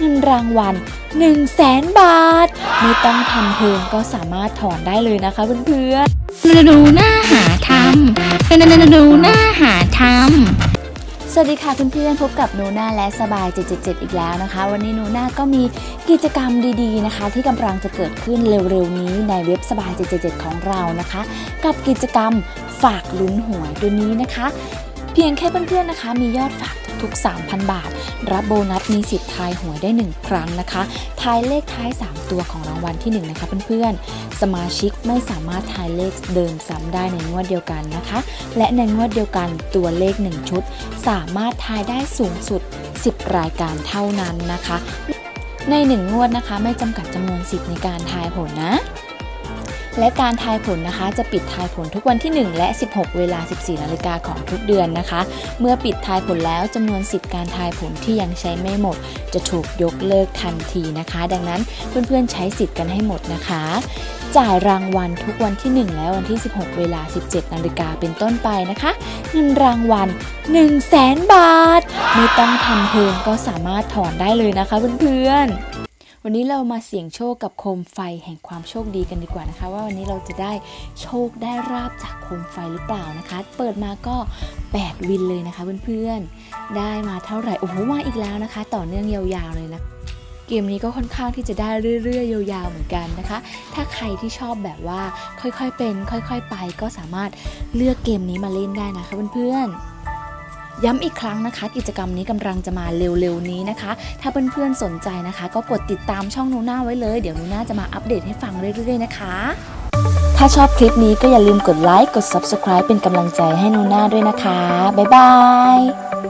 เงินรางวัล1 0 0 0 0แสนบาท ไม่ต้องทำเพลงก็สามารถถอนได้เลยนะคะเพื่อนๆดูหน้าหาทำดูดูหน้าหาทำสวัสดีค่ะเพื่อนๆพบกับนูน่าและสบาย 777 อีกแล้วนะคะ วันนี้นูน่าก็มีกิจกรรมดีๆนะคะ ที่กำลังจะเกิดขึ้นเร็วๆนี้ในเว็บสบาย 777 ของเรานะคะ กับกิจกรรมฝากลุ้นหวยตัวนี้นะคะ เพียงแค่เพื่อนๆนะคะ มียอดฝาก ทุก 3,000 บาท รับโบนัสมีสิทธิ์ทายหวยได้ 1 ครั้งนะคะทายเลขท้าย 3 ตัวของรางวัลที่ 1 นะคะเพื่อนๆ สมาชิกไม่สามารถทายเลขเดิมซ้ำได้ในงวดเดียวกันนะคะ และในงวดเดียวกันตัวเลข 1 ชุด สามารถทายได้สูงสุด 10 รายการเท่านั้นนะคะ ใน 1 งวดนะคะ ไม่จำกัดจำนวนสิทธิ์ในการทายผลนะ และการทายผลนะคะ จะปิดทายผลทุกวันที่ 1 และ 16 เวลา 14 นาฬิกาของทุกเดือนนะคะ เมื่อปิดทายผลแล้วจำนวนสิทธิ์การทายผลที่ยังใช้ไม่หมด จะถูกยกเลิกทันทีนะคะ ดังนั้นเพื่อนๆใช้สิทธิ์กันให้หมดนะคะ จ่ายรางวัลทุกวันที่ 1 และวันที่ 16 เวลา 17 นาฬิกาเป็นต้นไปนะคะเงินรางวัล1 0 0 0 0แสนบาท ไม่ต้องทำเพลงก็สามารถถอนได้เลยนะคะเพื่อนๆ วันนี้เรามาเสี่ยงโชคกับโคมไฟแห่งความโชคดีกันดีกว่านะคะ ว่าวันนี้เราจะได้โชคได้ราบจากโคมไฟหรือเปล่านะคะ เปิดมาก็ 8 วินเลยนะคะเพื่อนๆ ได้มาเท่าไหร่ โอ้โหมาอีกแล้วนะคะ ต่อเนื่องยาวๆเลยนะเกมนี้ก็ค่อนข้างที่จะได้เรื่อยๆ ยาวๆ เหมือนกันนะคะ ถ้าใครที่ชอบแบบว่าค่อยๆเป็น ค่อยๆ ไปก็สามารถเลือกเกมนี้มาเล่นได้นะคะเพื่อนๆ ย้ำอีกครั้งนะคะ กิจกรรมนี้กำลังจะมาเร็วๆนี้นะคะ ถ้าเพื่อนๆสนใจนะคะ ก็กดติดตามช่องนูน่าไว้เลย เดี๋ยวนูน่าจะมาอัปเดตให้ฟังเรื่อยๆนะคะ ถ้าชอบคลิปนี้ก็อย่าลืมกดไลค์กด Subscribe เป็นกำลังใจให้นูน่าด้วยนะคะ บ๊ายบาย